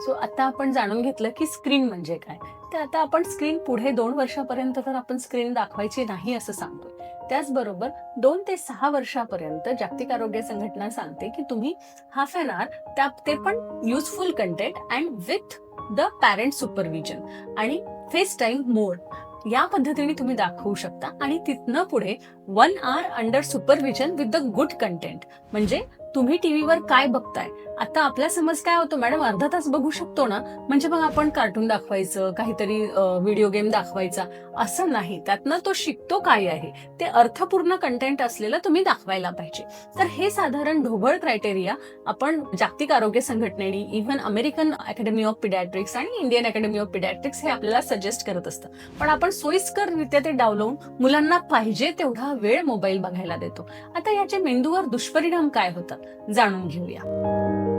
So आता आपण जाणून घेतलं की स्क्रीन म्हणजे काय. तर आता आपण स्क्रीन पुढे दोन वर्षापर्यंत तर आपण स्क्रीन दाखवायची नाही असं सांगतोय. त्याचबरोबर दोन ते सहा वर्षापर्यंत जागतिक आरोग्य संघटना सांगते की तुम्ही हाफ एन आवर त्या ते पण useful content and with the parent supervision आणि फेस टाईम मोड या पद्धतीने तुम्ही दाखवू शकता आणि तिथनं पुढे one or under supervision with the good content म्हणजे तुम्ही टीव्हीवर काय बघताय? आता आपल्या समज काय होतो मॅडम अर्धा तास बघू शकतो ना? म्हणजे मग आपण कार्टून दाखवायचं काहीतरी व्हिडिओ गेम दाखवायचा असं नाही. त्यातनं तो शिकतो काय आहे? ते अर्थपूर्ण कंटेंट असलेलं तुम्ही दाखवायला पाहिजे. तर हे साधारण ढोबळ क्रायटेरिया आपण जागतिक आरोग्य संघटनेने even American academy of pediatrics आणि इंडियन अकॅडमी ऑफ पिडॅट्रिक्स हे आपल्याला सजेस्ट करत असतं. पण आपण सोयीस्कररित्या ते डावलवून मुलांना पाहिजे तेवढा वेळ मोबाईल बघायला देतो. आता याचे मेंदूवर दुष्परिणाम काय होतात? जाणून घेऊया.